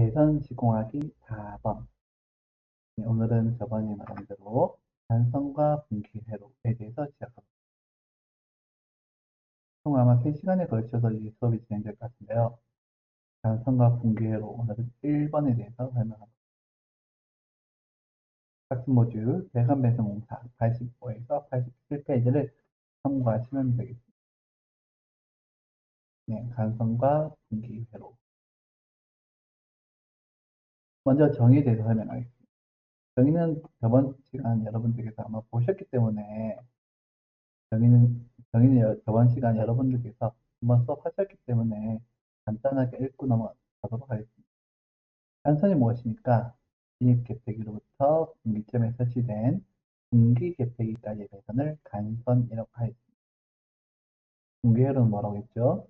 대선 시공하기 4번. 네, 오늘은 저번에 말한 대로 단선과 분기 회로에 대해서 시작합니다. 총 아마 3시간에 걸쳐서 이 수업이 진행될 것 같은데요. 단선과 분기 회로 오늘은 1번에 대해서 설명합니다. 학습 모듈 대간 배송 공사 85에서 87페이지를 참고하시면 되겠습니다. 네, 간선과 분기 회로 먼저 정의에 대해서 설명하겠습니다. 정의는 저번 시간 여러분들께서 아마 보셨기 때문에 정의는 정의는 저번 시간 여러분들께서 한번 수업하셨기 때문에 간단하게 읽고 넘어가도록 하겠습니다. 간선이 무엇입니까? 진입 개폐기로부터 분기점에 설치된 분기 개폐기까지의 배선을 간선이라고 하겠습니다. 분기회로는 뭐라고 했죠?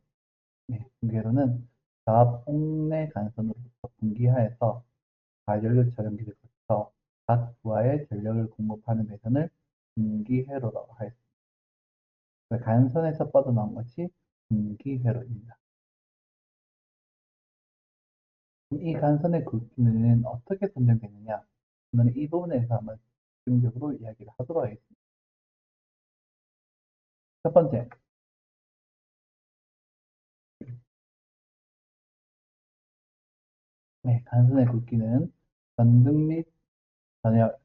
네, 사업 옥내 간선으로부터 분기하에서 과전류 촬영기를 거쳐 각 부하의 전력을 공급하는 배선을 분기회로라고 하였습니다. 간선에서 뻗어나온 것이 분기회로입니다. 이 간선의 굵기는 어떻게 선정되느냐? 오늘은 이 부분에서 한번 집중적으로 이야기를 하도록 하겠습니다. 첫 번째, 네, 간선의 굵기는 전등 및 전역,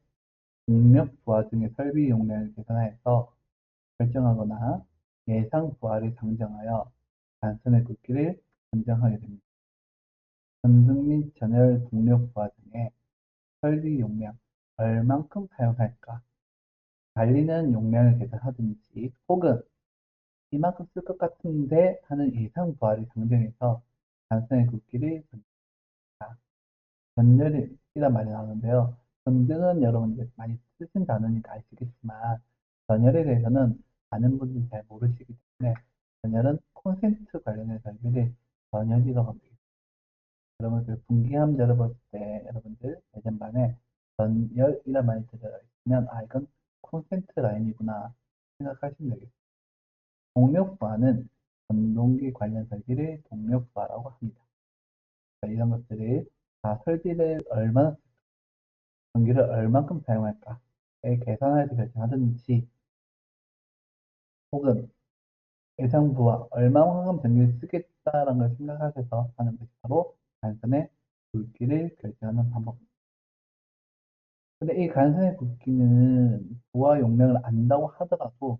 동력 부하 등의 설비 용량을 계산하여서 결정하거나 예상 부하를 상정하여 간선의 굵기를 선정하게 됩니다. 전등 및 전열 동력 부하 등의 설비 용량 얼만큼 사용할까 달리는 용량을 계산하든지 혹은 이만큼 쓸 것 같은데 하는 예상 부하를 상정해서 간선의 굵기를 전열 이란 말이 나오는데요. 전등은 여러분들 많이 쓰신 단어니까 아시겠지만 전열에 대해서는 많은 분들이 잘 모르시기 때문에 전열은 콘센트 관련된 설비를 전열이라고 합니다. 여러분들 분기함 열어볼 때 여러분들 예전반에 전열이란 말이 들어있으면 아 이건 콘센트 라인이구나 생각하시면 되겠습니다. 동력부하는 전동기 관련 설비를 동력부하라고 합니다. 이런 것들을 자, 설비를 얼마나, 전기를 얼만큼 사용할까에 계산해서 결정하든지, 혹은 예상부와 얼마만큼 전기를 쓰겠다라는 걸 생각하셔서 하는 것이 바로 간선의 굵기를 결정하는 방법입니다. 근데 이 간선의 굵기는 부하 용량을 안다고 하더라도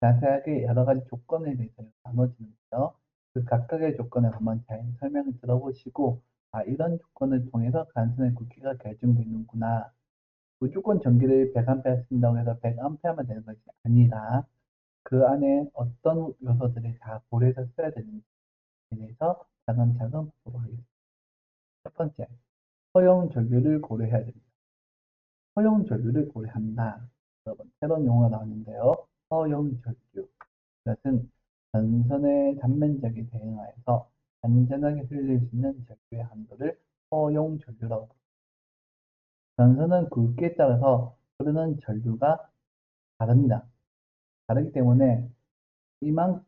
자세하게 여러 가지 조건에 대해서 나눠지는데요. 그 각각의 조건을 한번 잘 설명을 들어보시고 아, 이런 조건을 통해서 간선의 굵기가 결정되는구나. 무조건 전기를 100A 쓴다고 해서 100A만 되는 것이 아니라 그 안에 어떤 요소들을 다 고려해서 써야 되는지에 대해서 차근차근 보도록 하겠습니다. 첫 번째, 허용 전류를 고려해야 됩니다. 허용 전류를 고려한다. 여러분, 새로운 용어가 나왔는데요. 허용 전류. 이것은 전선의 단면적인 대응하에서 안전하게 흘릴 수 있는 전류의 한도를 허용 전류라고 합니다. 전선은 굵기에 따라서 흐르는 전류가 다릅니다. 다르기 때문에 이만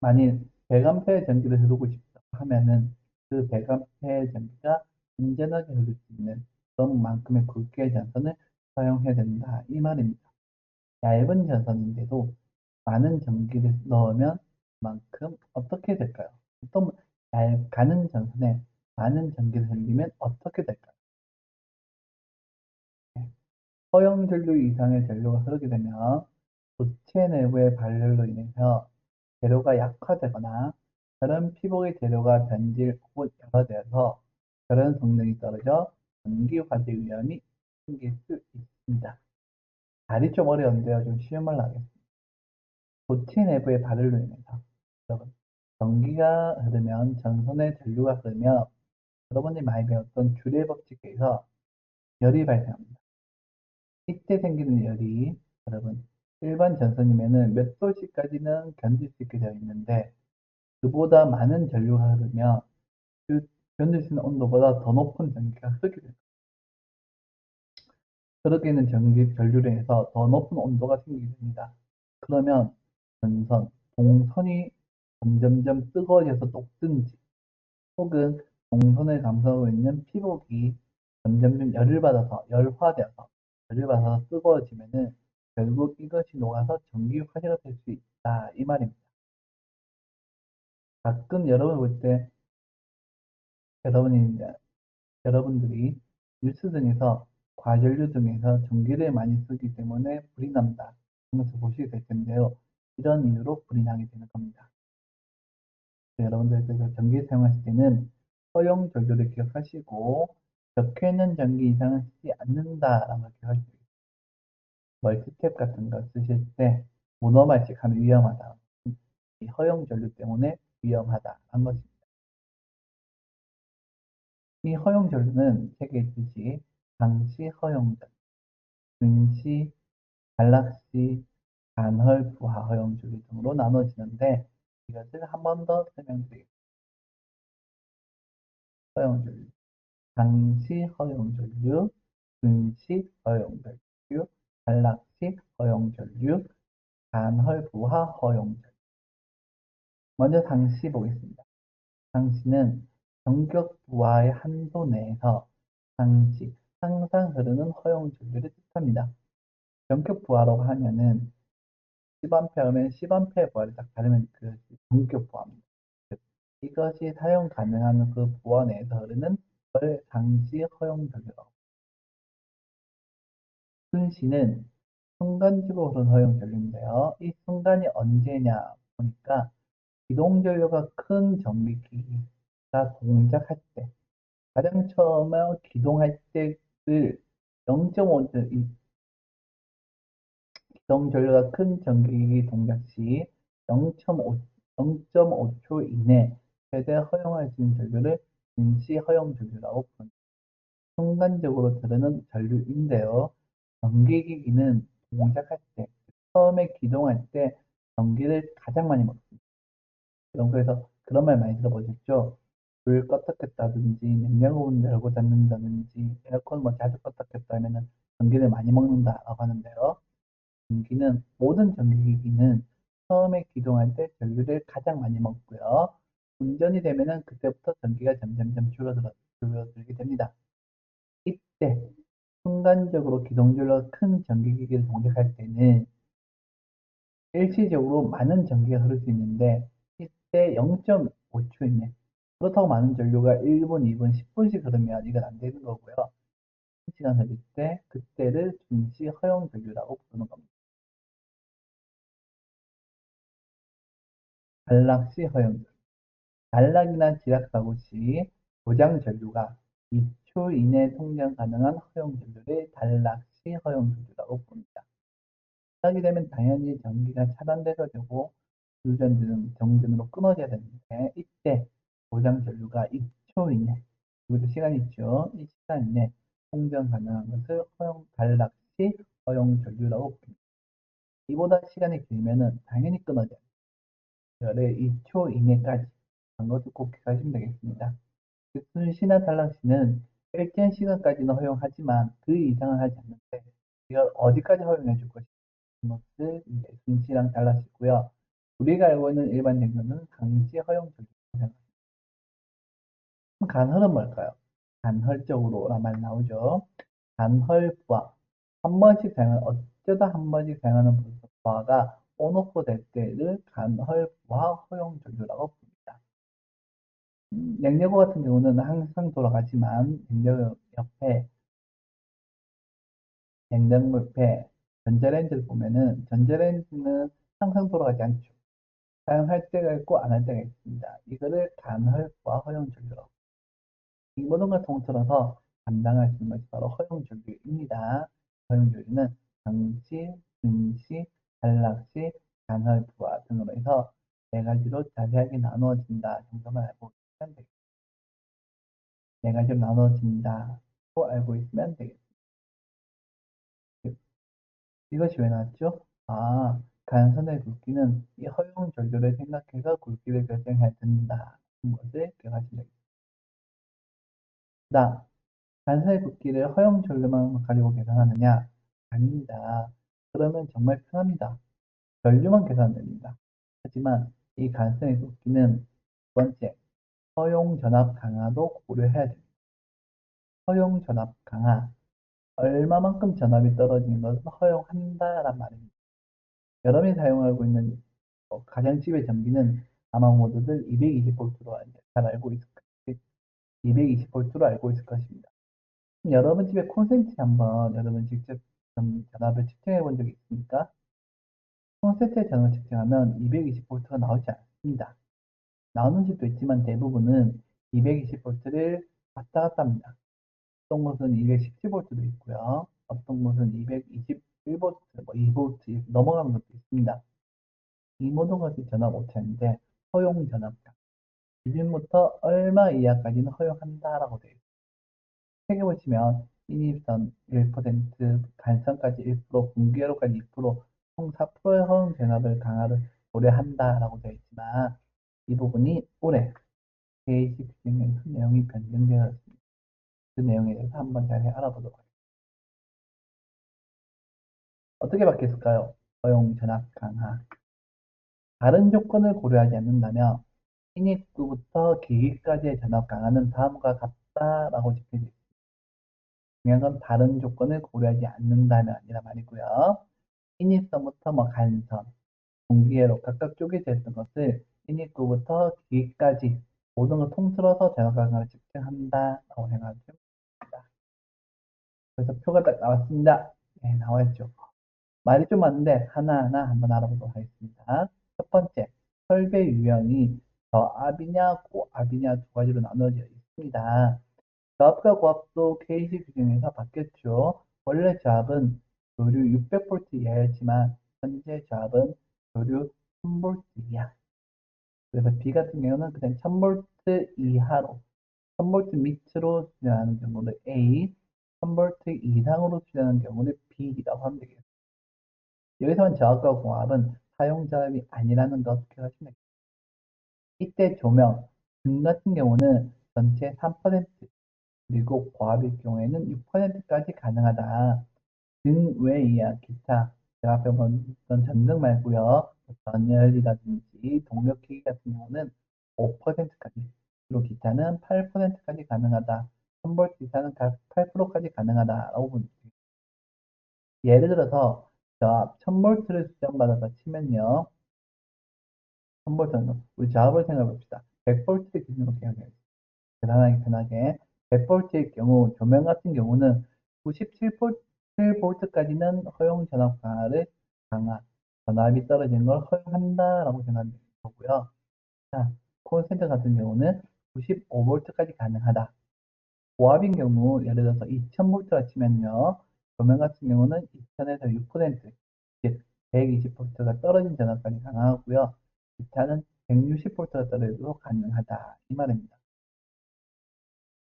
만일 100A 전기를 흐르고 싶다 하면은 그 100A 전기가 안전하게 흐를 수 있는 그런 만큼의 굵기의 전선을 사용해야 된다 이 말입니다. 얇은 전선인데도 많은 전기를 넣으면 만큼 어떻게 될까요? 보통 가는 전선에 많은 전기를 흘리면 어떻게 될까요? 네. 허용 전류 이상의 전류가 흐르게 되면 부체 내부의 발열로 인해서 재료가 약화되거나 다른 피복의 재료가 변질 혹은 열화되어서 그런 성능이 떨어져 전기 화재 위험이 생길 수 있습니다. 다리 좀 어려운데요. 좀 쉬운 말로 하겠습니다. 부체 내부의 발열로 인해서 전기가 흐르면 전선에 전류가 흐르면 여러분이 많이 배웠던 줄의 법칙에서 열이 발생합니다. 이때 생기는 열이 여러분 일반 전선이면은 몇 도씨까지는 견딜 수 있게 되어 있는데 그보다 많은 전류가 흐르면 그 견딜 수 있는 온도보다 더 높은 전기가 흐르게 됩니다. 그렇게 있는 전기 전류로 해서 더 높은 온도가 생기게 됩니다. 그러면 전선, 동선이 점점점 뜨거워져서 녹든지 혹은 동선을 감싸고 있는 피복이 점점점 열을 받아서 열화되어서 열을 받아서 뜨거워지면은 결국 이것이 녹아서 전기 화재가 될 수 있다 이 말입니다. 가끔 여러분 볼 때 여러분이 여러분들이 뉴스 등에서 과전류 등에서 전기를 많이 쓰기 때문에 불이 난다 하면서 보시게 될 텐데요. 이런 이유로 불이 나게 되는 겁니다. 여러분들께서 전기 사용하실 때는 허용 전류를 기억하시고 적혀있는 전기 이상은 쓰지 않는다라는 걸 기억하시고 멀티탭 같은 거 쓰실 때 모노말식 하면 위험하다. 이 허용 전류 때문에 위험하다는 것입니다. 이 허용 전류는 세개 있듯이 당시 허용 전류, 분시, 간락시, 간헐, 부하 허용 전류 등으로 나눠지는데 이것을 한 번 더 설명드리겠습니다. 허용 전류, 당시 허용 전류, 분시 허용 전류, 간락시 허용 전류, 간헐, 부하 허용 전류. 먼저 당시 보겠습니다. 당시는 전격 부하의 한도 내에서 당시 항상 흐르는 허용 전류를 뜻합니다. 전격 부하라고 하면은 10A면 10A 부하를 딱 다르면 그것이 전격 부하입니다. 이것이 사용 가능한 그 부하 내에서 흐르는 걸 당시 허용 전류라고. 순시는 순간적으로 흐르는 허용 전류인데요. 이 순간이 언제냐 보니까 기동전류가 큰 전기기가 동작할 때 가장 처음에 기동할 때를 0.5기 동전류가 큰 전기기 동작 시 0.5, 0.5초 이내 최대 허용할 수 있는 전류를 임시 허용 전류라고 부릅니다. 순간적으로 흐르는 전류인데요. 전기기기는 동작할 때, 처음에 기동할 때 전기를 가장 많이 먹습니다. 그래서 그런 말 많이 들어보셨죠? 불 껐다 켰다든지 냉장고 문 열고 닫는다든지 에어컨 뭐 자주 껐다 켰다 하면은 전기를 많이 먹는다라고 하는데요. 전기는 모든 전기기기는 처음에 기동할 때 전류를 가장 많이 먹고요. 운전이 되면은 그때부터 전기가 점점점 줄어들어, 줄어들게 됩니다. 이때 순간적으로 기동전류가 큰 전기기기를 동작할 때는 일시적으로 많은 전기가 흐를 수 있는데 이때 0.5초 이내 그렇다고 많은 전류가 1분, 2분, 10분씩 흐르면 이건 안 되는 거고요. 시간 흐를 때 그때를 중시 허용 전류라고 부르는 겁니다. 단락시 허용 전류 단락이나 지락 사고 시 고장 전류가 2초 이내 통장 가능한 허용 전류를 단락시 허용 전류라고 부릅니다. 하게 되면 당연히 전기가 차단돼서 되고 유전들은 정전으로 끊어져야 되는데 이때 고장 전류가 2초 이내 여기도 시간이 있죠. 이 시간 이내 통전 가능한 것을 허용 단락시 허용 전류라고 부릅니다. 이보다 시간이 길면은 당연히 끊어져요. 열의 2초 이내까지 한 것을 꼭 기억하시면 되겠습니다. 순시나 단락시는 일정 시간까지는 허용하지만 그 이상은 하지 않는데 이걸 어디까지 허용해 줄 것을 순시랑 달라시고요. 우리가 알고 있는 일반 냉면은 당시 허용 조직입니다. 간헐은 뭘까요? 간헐적으로란 말 나오죠. 간헐부하. 한 번씩 사용하는, 어쩌다 한 번씩 사용하는 부하가 온오프 될 때를 간헐부하 허용 조류라고 부릅니다. 음, 냉장고 같은 경우는 항상 돌아가지만 냉장고 옆에 냉장고 옆에 전자레인지를 보면은 전자레인지는 항상 돌아가지 않죠. 사용할 때가 있고 안 할 때가 있습니다. 이거를 간헐과 허용 전류라고. 이 모든 걸 통틀어서 감당할 수 있는 것이 바로 허용 전류입니다. 허용 전류는 정시, 증시, 단락시, 간헐부하 등으로 해서 네 가지로 자세하게 나누어진다 정도만 알고 있으면 되겠습니다. 네 가지로 나누어진다고 알고 있으면 되겠습니다. 이것이 왜 나왔죠? 아, 간선의 굵기는 이 허용 전류를 생각해서 굵기를 결정해야 된다 는 것을 기억하시면 되겠습니다. 나, 간선의 굵기를 허용 전류만 가지고 계산하느냐? 아닙니다. 그러면 정말 편합니다. 전류만 계산됩니다. 하지만 이 간선의 굵기는 두 번째, 허용 전압 강화도 고려해야 됩니다. 허용 전압 강화. 얼마만큼 전압이 떨어지는 것은 허용한다란 말입니다. 여러분이 사용하고 있는 어, 가정집의 전기는 아마 모두들 220V로 잘 알고 있을 것입니다. 220V로 알고 있을 것입니다. 여러분 집에 콘센트 한번 여러분 직접 전압을 측정해 본 적이 있습니까? 콘센트의 전압을 측정하면 220V가 나오지 않습니다. 나오는 집도 있지만 대부분은 220V를 왔다 갔다 합니다. 어떤 곳은 217V도 있고요. 어떤 곳은 221V, 뭐 2V 넘어가는 것도 있습니다. 이 모든 것이 전압 오차인데 허용 전압값. 기준부터 얼마 이하까지는 허용한다라고 되어 있습니다. 책에 보시면 인입선 1%, 간선까지 1%, 분기회로까지 2%, 총 4%의 허용 전압을 강화를 고려한다라고 되어 있지만 이 부분이 올해 KC 규정에서 내용이 변경되었습니다. 그 내용에 대해서 한번 잘 알아보도록 하겠습니다. 어떻게 바뀌었을까요? 허용 전압 강화. 다른 조건을 고려하지 않는다면 신입구부터 기기까지의 전압 강화는 다음과 같다라고 있습니다. 중요한 건 다른 조건을 고려하지 않는다는 아니라 말이고요. 인입선부터 뭐 간선, 공기회로 각각 쪼개져 있던 것을 인입구부터 기기까지 모든 걸 통틀어서 전압 강화를 측정한다라고 생각하시면 됩니다. 그래서 표가 딱 나왔습니다. 네, 나와있죠. 말이 좀 많은데 하나하나 한번 알아보도록 하겠습니다. 첫 번째, 설계 유형이 저압이냐 고압이냐 두 가지로 나눠져 있습니다. 저압과 고압도 KC 규정에서 바뀌었죠. 원래 저압은 조류 600V 이하였지만 현재 저압은 조류 1000V 이하. 그래서 B 같은 경우는 그냥 1000V 이하로 1000V 밑으로 수련하는 경우는 A, 1000V 이상으로 수련하는 경우는 B라고 하면 되겠습니다. 여기서만 저압과 고압은 사용 저압이 아니라는 것 기억하시면 됩니다. 이때 조명, 등 같은 경우는 전체 3% 그리고 고압일 경우에는 6%까지 가능하다. 등 외이야 기타 제가 앞에 봤던 전등 말고요. 전열이라든지 동력기기 같은 경우는 5%까지 그리고 기타는 8%까지 가능하다. 1000V 이상은 8%까지 가능하다라고 보면 됩니다. 예를 들어서 저압 1000V를 수정받아서 치면요. 1000V는 우리 저압을 생각해 봅시다. 100V를 기준으로 계산해요. 계산하기 편하게 100V의 경우 조명 같은 경우는 97V까지는 허용 전압 강화를 강화, 전압이 떨어지는 걸 허용한다라고 생각하면 거고요. 자, 콘센트 같은 경우는 95V까지 가능하다. 고압인 경우 예를 들어서 2000V라 치면요. 조명 같은 경우는 2000에서 6%, 즉 120V가 떨어진 전압까지 가능하고요. 기타는 160V가 떨어져도 가능하다. 이 말입니다.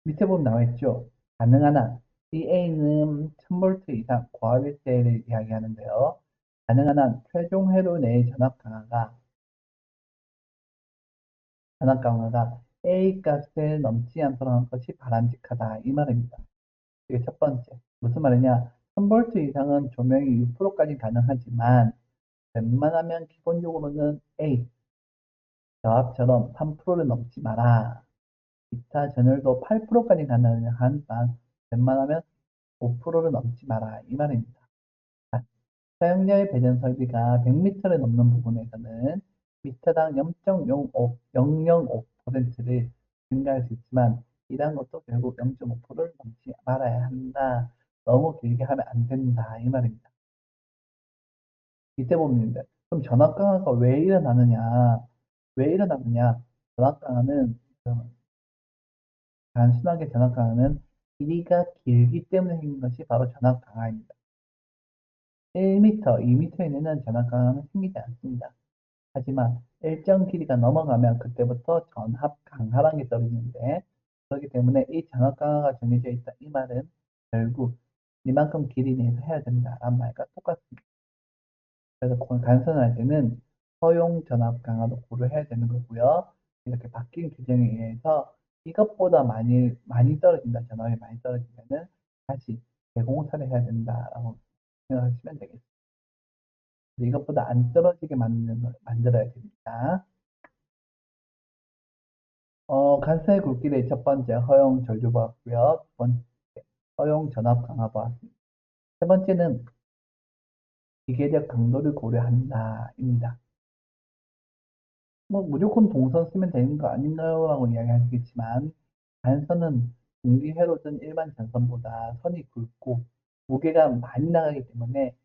밑에 보면 나와 있죠. 가능한 한 CA는 1000V 이상 고압일 때를 이야기하는데요. 가능한 한 최종 회로 내의 전압 강화가 전압 강화가 A 값을 넘지 않도록 하는 것이 바람직하다. 이 말입니다. 이게 첫 번째. 무슨 말이냐? 1000V 이상은 조명이 6%까지 가능하지만 웬만하면 기본적으로는 A 저압처럼 3%를 넘지 마라. 기타 전열도 8%까지 가능한 웬만하면 5%를 넘지 마라. 이 말입니다. 사용자의 배전 설비가 100m를 넘는 부분에서는 미터당 0.05, 005%를 증가할 수 있지만 이러한 것도 결국 0.5%를 넘지 말아야 한다. 너무 길게 하면 안 된다. 이 말입니다. 이때 보면 그럼 전압 강화가 왜 일어나느냐? 왜 일어나느냐? 전압 강화는 단순하게 전압 강화는 길이가 길기 때문에 생긴 것이 바로 전압 강화입니다. 1m, 2m 이내는 전압 강화는 생기지 않습니다. 하지만 일정 길이가 넘어가면 그때부터 전압 강화라는 게 떨어지는데 그렇기 때문에 이 전압 강화가 정해져 있다. 이 말은 결국 이만큼 길이 내에서 해야 된다라는 말과 똑같습니다. 그래서 간선을 할 때는 허용 전압 강화도 고려해야 되는 거고요. 이렇게 바뀐 규정에 의해서 이것보다 많이 많이 떨어진다, 전압이 많이 떨어지면은 다시 재공사를 해야 된다라고 생각하시면 되겠습니다. 이것보다 안 떨어지게 만드는, 만들어야 됩니다. 어, 간선의 굵기를 첫 번째 허용 전류 보았고요. 두 번째 허용 전압 강화 보았습니다. 세 번째는 기계적 강도를 고려한다입니다. 뭐 무조건 동선 쓰면 되는 거 아닌가요? 라고 이야기하시겠지만 단선은 공기회로든 일반 전선보다 선이 굵고 무게가 많이 나가기 때문에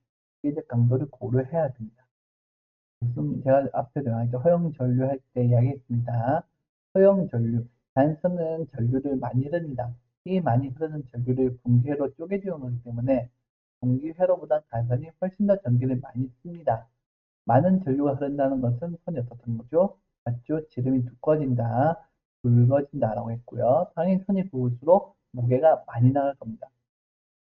기계적 강도를 고려해야 됩니다. 무슨 제가 앞에도 말했죠. 허용 전류 할 때 이야기했습니다. 허용 전류, 단선은 전류를 많이 흐릅니다. 이 많이 흐르는 전류를 분기회로 쪼개주는 거기 때문에 분기회로보다 단선이 훨씬 더 전기를 많이 씁니다. 많은 전류가 흐른다는 것은 선이 어떻다는 거죠? 맞죠? 지름이 두꺼워진다, 굵어진다라고 했고요. 당연히 선이 굵을수록 무게가 많이 나갈 겁니다.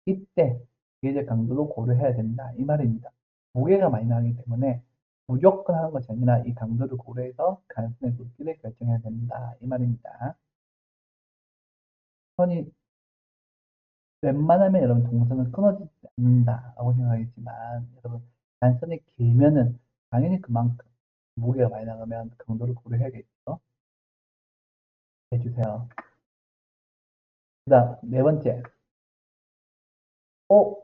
이때 기계적 강도도 고려해야 된다. 이 말입니다. 무게가 많이 나가기 때문에 무조건 하는 것이 아니라 이 강도를 고려해서 간선의 굵기를 결정해야 된다. 이 말입니다. 선이 웬만하면 여러분 동선은 끊어지지 않는다라고 생각하겠지만 여러분 간선이 길면은 당연히 그만큼 무게가 많이 나가면 강도를 고려해야겠죠. 해주세요. 그 다음 네 번째 어?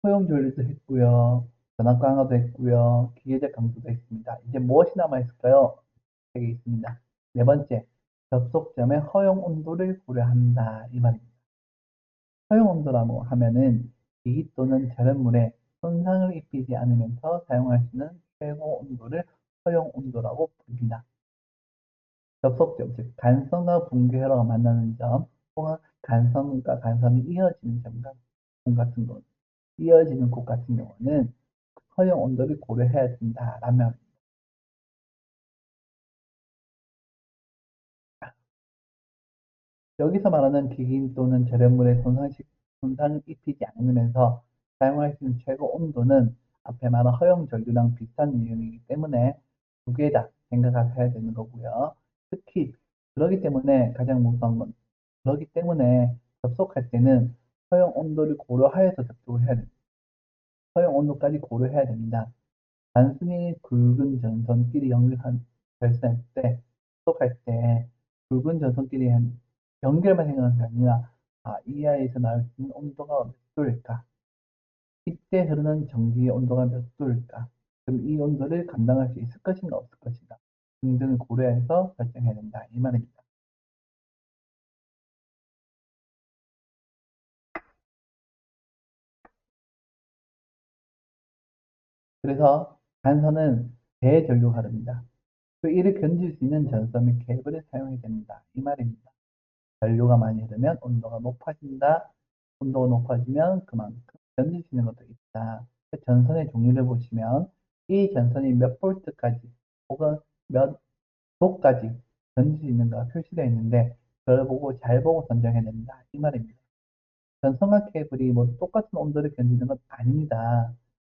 소형 조리도 했고요. 전압 강화도 했고요. 기계적 강도도 했습니다. 이제 무엇이 남아있을까요? 되게 있습니다. 네 번째, 접속점의 허용 온도를 고려한다. 이 말입니다. 허용 온도라고 하면은 기기 또는 저렴물에 손상을 입히지 않으면서 사용할 수 있는 최고 온도를 허용 온도라고 부릅니다. 접속점, 즉 간선과 붕괴로가 만나는 점, 혹은 간선과 간선이 이어지는 점 같은 거, 이어지는 곳 같은 경우는 허용 온도를 고려해야 된다라면 여기서 말하는 기긴 또는 절연물에 손상식, 손상을 입히지 않으면서 사용할 수 있는 최고 온도는 앞에 말한 허용 전류랑 비슷한 내용이기 때문에 두 개다 생각하셔야 되는 거고요. 특히 그러기 때문에 가장 무서운 건 그러기 때문에 접속할 때는 허용 온도를 고려하여서 접속을 해야 됩니다. 허용 온도까지 고려해야 됩니다. 단순히 굵은 전선끼리 연결한 결선할 때, 접속할 때 굵은 전선끼리 한 연결만 생각하는 게 아니라 아, 이 아이에서 나올 수 있는 온도가 몇 도일까? 이때 흐르는 전기의 온도가 몇 도일까? 그럼 이 온도를 감당할 수 있을 것인가 없을 것인가? 등등을 고려해서 결정해야 된다. 이 말입니다. 그래서 단선은 대전류 하릅니다. 그 이를 견딜 수 있는 전선 및 케이블을 사용해야 됩니다. 이 말입니다. 전류가 많이 흐르면 온도가 높아진다. 온도가 높아지면 그만큼 있는 것도 있다. 그 전선의 종류를 보시면 이 전선이 몇 볼트까지 혹은 몇 도까지 견딜 수 있는가 표시되어 있는데 그걸 보고 잘 보고 선정해야 된다. 이 말입니다. 전선과 케이블이 뭐 똑같은 온도를 견디는 건 아닙니다.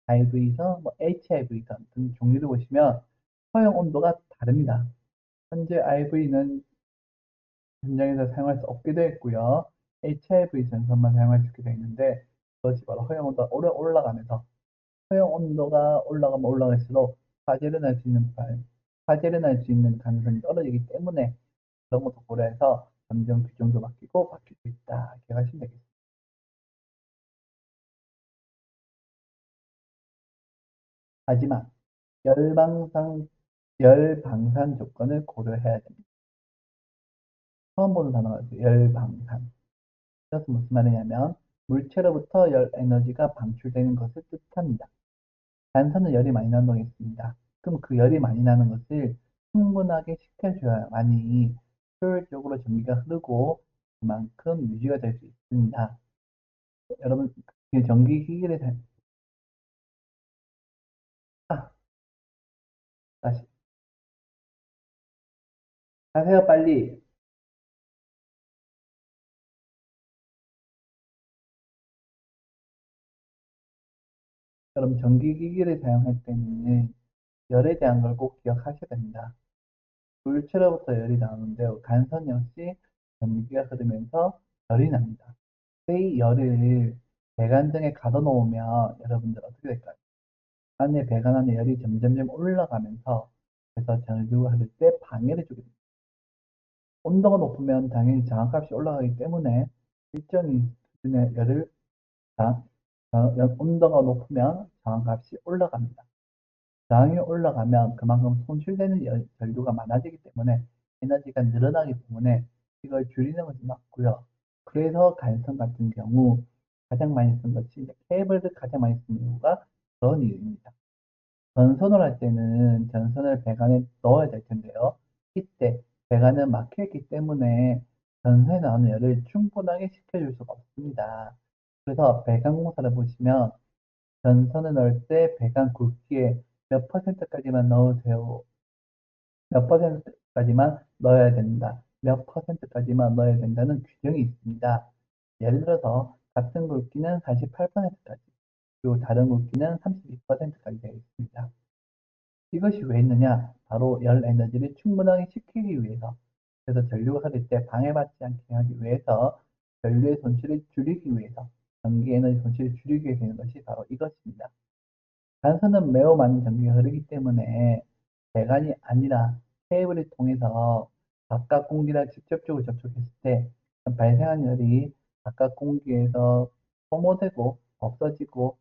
IV선, 뭐 HIV선 등 종류를 보시면 허용 온도가 다릅니다. 현재 IV는 현장에서 사용할 수 없게 되어 있고요. HIV 전선만 사용할 수 있게 되어 있는데 그 것이 바로 허용 온도가 오래 올라가면서 허용 온도가 올라가면 올라갈수록 화재를 날 수 있는 화재를 날 수 있는 가능성이 떨어지기 때문에 그런 것도 고려해서 점점 규정도 바뀌고 바뀌고 있다. 이렇게 하시면 되겠습니다. 하지만 열방산 열방산 조건을 고려해야 됩니다. 처음 보는 단어가 열방산. 이것은 무슨 말이냐면 물체로부터 열 에너지가 방출되는 것을 뜻합니다. 단선은 열이 많이 나는 거겠습니다. 그럼 그 열이 많이 나는 것을 충분하게 식혀줘야만이 효율적으로 전기가 흐르고 그만큼 유지가 될 수 있습니다. 여러분, 전기 기기를 사... 아, 다시. 하세요, 빨리. 그럼 전기기기를 사용할 때는 열에 대한 걸 꼭 기억하셔야 됩니다. 물체로부터 열이 나오는데요. 간선 역시 전기가 흐르면서 열이 납니다. 이 열을 배관 등에 가둬 놓으면 여러분들 어떻게 될까요? 안에 배관 안에 열이 점점점 올라가면서 그래서 전류가 흐를 때 방해를 주게 됩니다. 온도가 높으면 당연히 저항값이 올라가기 때문에 일정히 수준의 열을 온도가 높으면 저항값이 올라갑니다. 저항이 올라가면 그만큼 손실되는 열- 전류가 많아지기 때문에 에너지가 늘어나기 때문에 이걸 줄이는 것이 맞고요. 그래서 간선 같은 경우 가장 많이 쓴 것이 케이블을 가장 많이 쓰는 이유가 그런 이유입니다. 전선을 할 때는 전선을 배관에 넣어야 될 텐데요. 이때 배관은 막혀있기 때문에 전선에 나오는 열을 충분하게 식혀줄 수가 없습니다. 그래서 배관 공사를 보시면 전선을 넣을 때 배관 굵기에 몇 퍼센트까지만 넣으세요. 몇 퍼센트까지만 넣어야 된다. 몇 퍼센트까지만 넣어야 된다는 규정이 있습니다. 예를 들어서 같은 굵기는 48%까지, 그리고 다른 굵기는 32%까지 되어 있습니다. 이것이 왜 있느냐? 바로 열 에너지를 충분하게 식히기 위해서, 그래서 전류가 흐를 때 방해받지 않게 하기 위해서, 전류의 손실을 줄이기 위해서, 전기 에너지 손실을 위해서 있는 것이 바로 이것입니다. 단선은 매우 많은 전기가 흐르기 때문에 배관이 아니라 케이블을 통해서 바깥 공기랑 직접적으로 접촉했을 때 발생한 열이 바깥 공기에서 소모되고 없어지고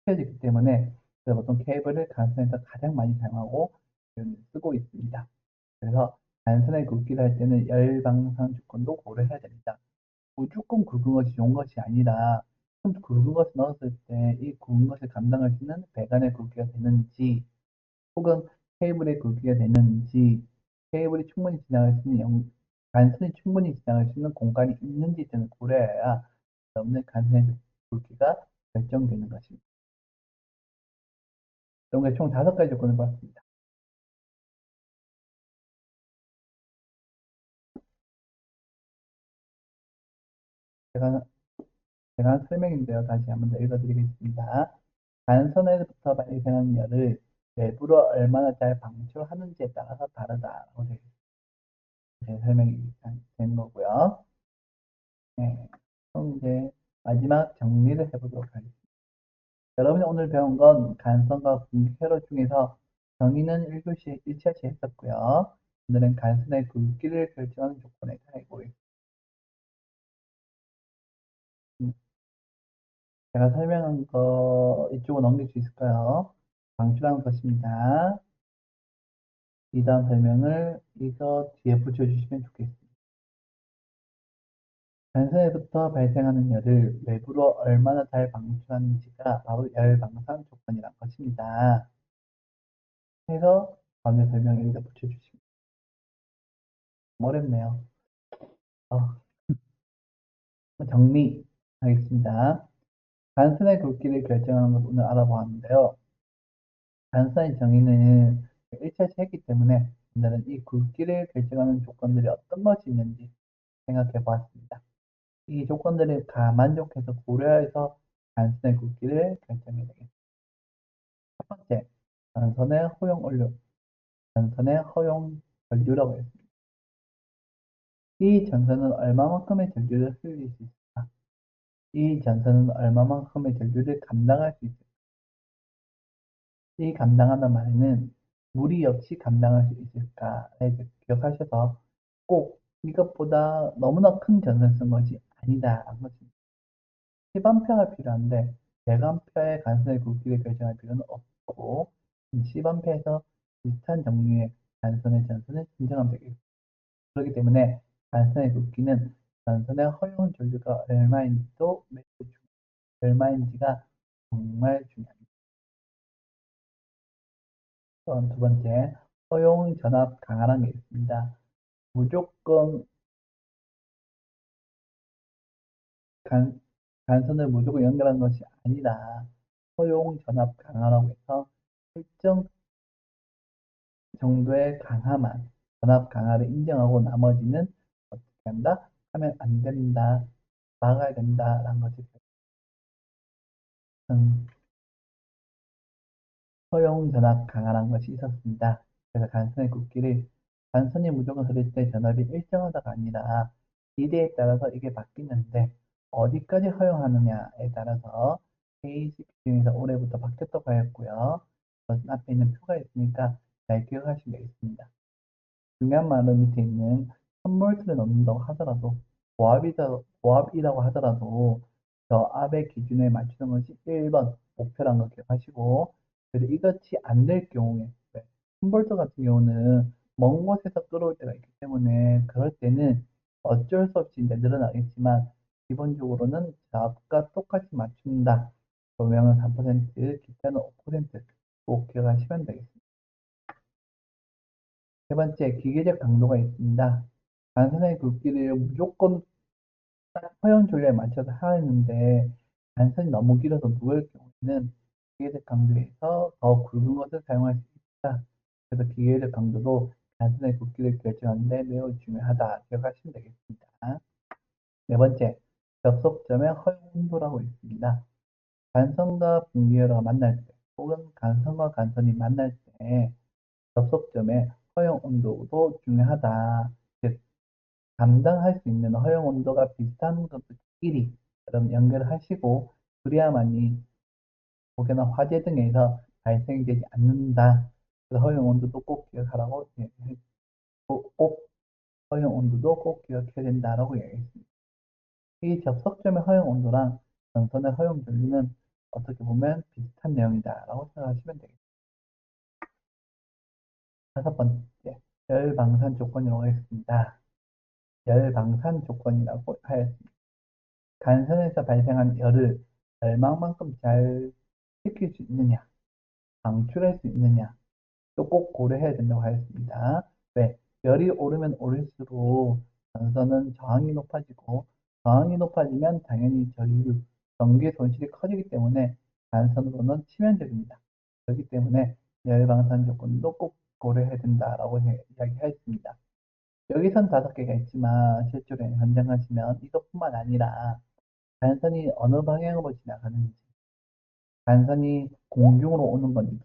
식혀지기 때문에 그래서 보통 케이블을 간선에서 가장 많이 사용하고 쓰고 있습니다. 그래서 단선의 굵기를 할 때는 열방상 조건도 고려해야 됩니다. 무조건 굵은 것이 좋은 것이 아니라 좀 굵은 것을 넣었을 때 이 굵은 것을 감당할 수 있는 배관의 굵기가 되는지 혹은 케이블의 굵기가 되는지 케이블이 충분히 지나갈 수 있는 영, 간선이 충분히 지나갈 수 있는 공간이 있는지 등을 고려해야 여러분의 간선의 굵기가 결정되는 것입니다. 이런 총 다섯 가지 조건을 봤습니다. 제가, 제가 한 설명인데요. 다시 한번 더 읽어드리겠습니다. 간선에서부터 발생하는 열을 외부로 얼마나 잘 방출하는지에 따라서 다르다라고 되어 있습니다. 제 설명이 되는 거고요. 네. 그럼 이제 마지막 정리를 해보도록 하겠습니다. 여러분이 오늘 배운 건 간선과 분기회로 중에서 정의는 1교시 1차시 했었고요. 오늘은 간선의 굵기를 결정하는 조건에 대해 보겠습니다. 제가 설명한 거 이쪽으로 넘길 수 있을까요? 방출하는 것입니다. 이 다음 설명을 이거 뒤에 붙여주시면 좋겠습니다. 단선에부터 발생하는 열을 외부로 얼마나 잘 방출하는지가 바로 열방산 조건이란 것입니다. 해서 관계 설명 여기다 붙여주시면 어렵네요. 어. 정리하겠습니다. 단선의 굵기를 결정하는 것을 오늘 알아보았는데요. 단선의 정의는 1차시 했기 때문에 오늘은 이 굵기를 결정하는 조건들이 어떤 것이 있는지 생각해 보았습니다. 이 조건들을 다 만족해서 고려해서 단선의 굵기를 결정해야 되겠습니다. 첫 번째, 단선의 허용 원료, 단선의 허용 전류라고 했습니다. 이 전선은 얼마만큼의 전류를 흘릴 수 있을까? 이 전선은 얼마만큼의 전류를 감당할 수 있을까? 이 감당하는 말에는 물이 역시 감당할 수 있을까를 기억하셔서 꼭 이것보다 너무나 큰 전선 쓴 것이 아니다. 라는 것입니다. 10A가 필요한데 100A의 간선의 굵기를 결정할 필요는 없고 10A에서 비슷한 종류의 간선의 전선을 신청하면 되겠습니다. 그렇기 때문에 간선의 굵기는 전선의 허용 전류가 얼마인지도 매우 중요합니다. 얼마인지가 정말 중요합니다. 두 번째, 허용 전압 강화라는 게 있습니다. 무조건 간, 간선을 무조건 연결한 것이 아니라 허용 전압 강화라고 해서 일정 정도의 강화만 전압 강화를 인정하고 나머지는 어떻게 한다? 하면 안 된다. 막아야 된다 라는 것이 음, 허용 전압 강화라는 것이 있었습니다. 그래서 간선의 굵기를 간선이 무조건 흐를 때 전압이 일정하다가 아니라 기대에 따라서 이게 바뀌는데 어디까지 허용하느냐에 따라서 KCP 중에서 올해부터 바뀌었다고 하였고요. 앞에 있는 표가 있으니까 잘 기억하시면 되겠습니다. 중요한 말은 밑에 있는 1000V를 넣는다고 하더라도 고압이라고 하더라도 저 압의 기준에 맞추는 것이 1번 목표란 거 기억하시고 그래서 이것이 안 될 경우에 1000V 같은 경우는 먼 곳에서 끌어올 때가 있기 때문에 그럴 때는 어쩔 수 없이 이제 늘어나겠지만 기본적으로는 저압과 똑같이 맞춘다. 조명은 3%, 기타는 5%꼭 기억하시면 되겠습니다. 세 번째, 기계적 강도가 있습니다. 간선의 굵기를 무조건 딱 허용 전류에 맞춰서 하는데 간선이 너무 길어서 무거울 경우에는 기계적 강도에서 더 굵은 것을 사용할 수 있다. 그래서 기계적 강도도 간선의 굵기를 결정하는데 매우 중요하다. 기억하시면 되겠습니다. 네 번째, 접속점의 허용 온도라고 있습니다. 간선과 분기열가 만날 때 혹은 간선과 간선이 만날 때 접속점의 허용 온도도 중요하다. 즉, 감당할 수 있는 허용 온도가 비슷한 것들끼리 여러분 연결하시고 그래야만이 혹여나 화재 등에서 발생되지 않는다. 그래서 허용 온도도 꼭 기억하라고 꼭 허용 온도도 꼭 기억해야 된다라고 얘기했습니다. 이 접속점의 허용 온도랑 전선의 허용 전류는 어떻게 보면 비슷한 내용이다라고 생각하시면 되겠습니다. 다섯 번째, 열 방산 조건이라고 했습니다. 열방산 조건이라고 하였습니다. 간선에서 발생한 열을 얼마만큼 잘 식힐 수 있느냐, 방출할 수 있느냐, 또 꼭 고려해야 된다고 하였습니다. 왜? 열이 오르면 오를수록 전선은 저항이 높아지고 저항이 높아지면 당연히 전류, 전기 손실이 커지기 때문에 간선으로는 치명적입니다. 그렇기 때문에 열방산 조건도 꼭 고려해야 된다라고 이야기하였습니다. 여기선 다섯 개가 있지만 실제로 현장 가시면 이것뿐만 아니라 간선이 어느 방향으로 지나가는지, 간선이 공중으로 오는 건지,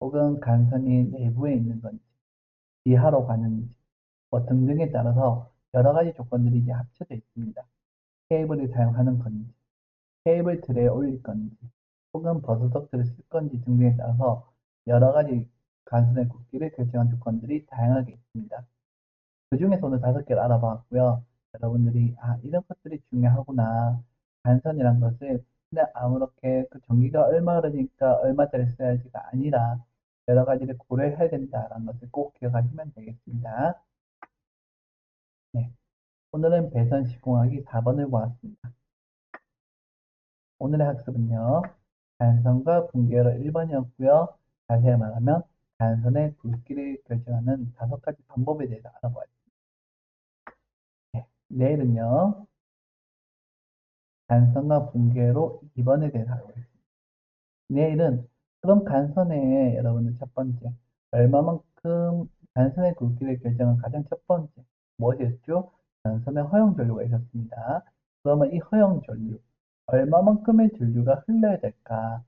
혹은 간선이 내부에 있는 건지, 지하로 가는지, 뭐 등등에 따라서 여러 가지 조건들이 이제 합쳐져 있습니다. 케이블을 사용하는 건지, 케이블 트레에 올릴 건지, 혹은 버스덕트를 쓸 건지 등등에 따라서 여러 가지 간선의 굵기를 결정한 조건들이 다양하게 있습니다. 그 중에서 오늘 다섯 개를 알아봤고요. 여러분들이 아 이런 것들이 중요하구나. 간선이란 것을 그냥 아무렇게 그 전기가 얼마 흐르니까 얼마짜리 써야지가 아니라 여러 가지를 고려해야 된다라는 것을 꼭 기억하시면 되겠습니다. 네. 오늘은 배선 시공하기 4번을 보았습니다. 오늘의 학습은요. 간선과 분계열 1번이었고요. 자세히 말하면 간선의 굵기를 결정하는 다섯 가지 방법에 대해서 알아보았습니다. 네, 내일은요. 간선과 분계로 2번에 대해서 알아보겠습니다. 내일은 그럼 간선의 여러분들 첫 번째 얼마만큼 간선의 굵기를 결정한 가장 첫 번째 무엇이었죠? 간선의 허용 전류가 있었습니다. 그러면 이 허용 전류 얼마만큼의 전류가 흘러야 될까?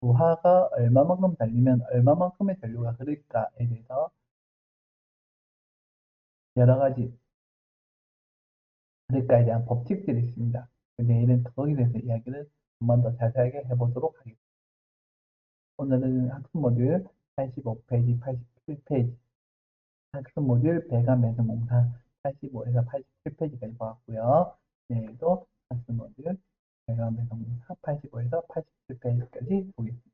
부하가 얼마만큼 달리면 얼마만큼의 전류가 흐를까에 대해서 여러 가지 흐를까에 대한 법칙들이 있습니다. 내일은 거기에 대해서 이야기를 한번더 자세하게 해보도록 하겠습니다. 오늘은 학습 모듈 85페이지, 87페이지 학습 모듈 배관 배선 공사 85에서 87페이지까지 보았고요. 내일도 학습 모듈 배관 배선 공사 85에서 87페이지까지 보겠습니다.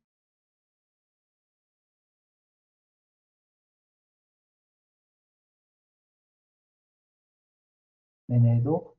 내년에도